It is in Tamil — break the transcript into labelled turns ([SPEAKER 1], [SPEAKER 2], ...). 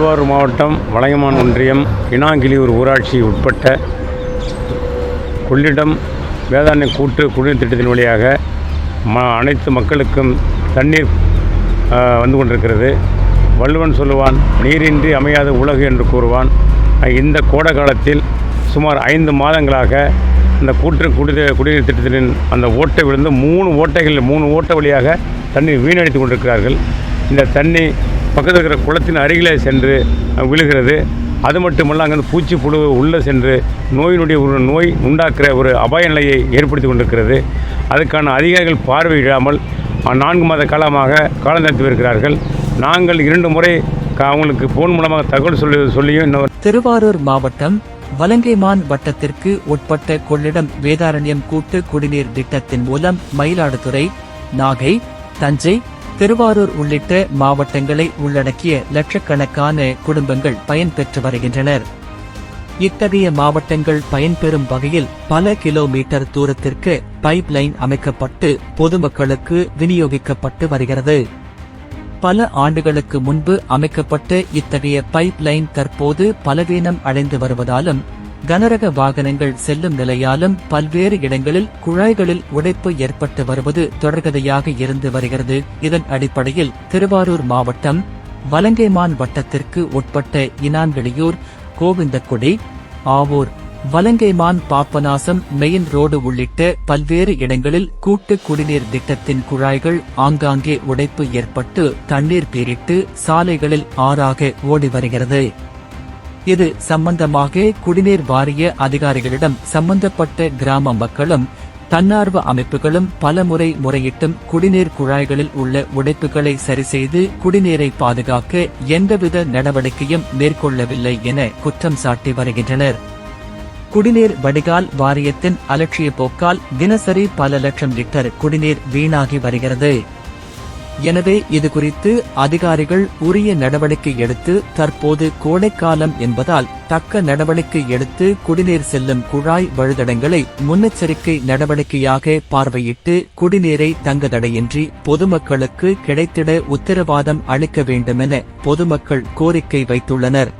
[SPEAKER 1] திருவாரூர் மாவட்டம் வளையமான் ஒன்றியம் இனாங்கிலியூர் ஊராட்சி உட்பட்ட கொள்ளிடம் வேதாண்மை கூட்டு குடிநீர் திட்டத்தின் வழியாக ம அனைத்து மக்களுக்கும் தண்ணீர் வந்து கொண்டிருக்கிறது. வள்ளுவன் சொல்லுவான் நீரின்றி அமையாத உலகு என்று கூறுவான். இந்த கோடை காலத்தில் சுமார் ஐந்து மாதங்களாக இந்த கூட்டு குடிநீர் குடிநீர் திட்டத்தின் அந்த ஓட்டை விழுந்து மூணு ஓட்டைகள் மூணு ஓட்டை வழியாக தண்ணீர் வீணடித்து கொண்டிருக்கிறார்கள். இந்த தண்ணி பக்கத்தில் இருக்கிற குளத்தின் அருகிலே சென்று விழுகிறது. அது மட்டுமல்ல அங்கே பூச்சி புழு உள்ளே சென்று நோயினுடைய ஒரு நோய் உண்டாக்குற ஒரு அபாய நிலையை ஏற்படுத்தி கொண்டிருக்கிறது. அதுக்கான அதிகாரிகள் பார்வையிடாமல் நான்கு மாத காலமாக காலம் நடத்தி வருகிறார்கள். நாங்கள் இரண்டு முறை அவங்களுக்கு ஃபோன் மூலமாக தகவல் சொல்லி சொல்லியும் இன்னும்
[SPEAKER 2] திருவாரூர் மாவட்டம் வலங்கைமான் வட்டத்திற்கு உட்பட்ட கொள்ளிடம் வேதாரண்யம் கூட்டு குடிநீர் திட்டத்தின் மூலம் மயிலாடுதுறை நாகை தஞ்சை திருவாரூர் உள்ளிட்ட மாவட்டங்களை உள்ளடக்கிய லட்சக்கணக்கான குடும்பங்கள் பயன்பெற்று வருகின்றனர். இத்தகைய மாவட்டங்கள் பயன்பெறும் வகையில் பல கிலோமீட்டர் தூரத்திற்கு பைப் லைன் அமைக்கப்பட்டு பொதுமக்களுக்கு விநியோகிக்கப்பட்டு வருகிறது. பல ஆண்டுகளுக்கு முன்பு அமைக்கப்பட்ட இத்தகைய பைப் லைன் தற்போது பலவீனம் அடைந்து வருவதாலும் கனரக வாகனங்கள் செல்லும் நிலையாலும் பல்வேறு இடங்களில் குழாய்களில் உடைப்பு ஏற்பட்டு வருவது தொடர்கதையாக இருந்து வருகிறது. இதன் அடிப்படையில் திருவாரூர் மாவட்டம் வலங்கைமான் வட்டத்திற்கு உட்பட்ட இனான்வெளியூர் கோவிந்தக்குடி ஆவூர் வலங்கைமான் பாப்பநாசம் மெயின் ரோடு உள்ளிட்ட பல்வேறு இடங்களில் கூட்டு குடிநீர் திட்டத்தின் குழாய்கள் ஆங்காங்கே உடைப்பு ஏற்பட்டு தண்ணீர் பீரிட்டு சாலைகளில் ஆறாக ஓடி வருகிறது. இது சம்பந்தமாக குடிநீர் வாரிய அதிகாரிகளிடம் சம்பந்தப்பட்ட கிராம மக்களும் தன்னார்வ அமைப்புகளும் பலமுறை முறையிட்டும் குடிநீர் குழாய்களில் உள்ள உடைப்புகளை சரிசெய்து குடிநீரை பாதுகாக்க எந்தவித நடவடிக்கையும் மேற்கொள்ளவில்லை என குற்றம் சாட்டி வருகின்றனர். குடிநீர் வடிகால் வாரியத்தின் அலட்சிய போக்கால் தினசரி பல லட்சம் லிட்டர் குடிநீர் வீணாகி வருகிறது. எனவே இது குறித்து அதிகாரிகள் உரிய நடவடிக்கை எடுத்து தற்போது கோடைக்காலம் என்பதால் தக்க நடவடிக்கை எடுத்து குடிநீர் செல்லும் குழாய் வழுதடங்களை முன்னெச்சரிக்கை நடவடிக்கையாக பார்வையிட்டு குடிநீரை தங்குதடையின்றி பொதுமக்களுக்கு கிடைத்திட உத்தரவாதம் அளிக்க வேண்டுமென பொதுமக்கள் கோரிக்கை வைத்துள்ளனர்.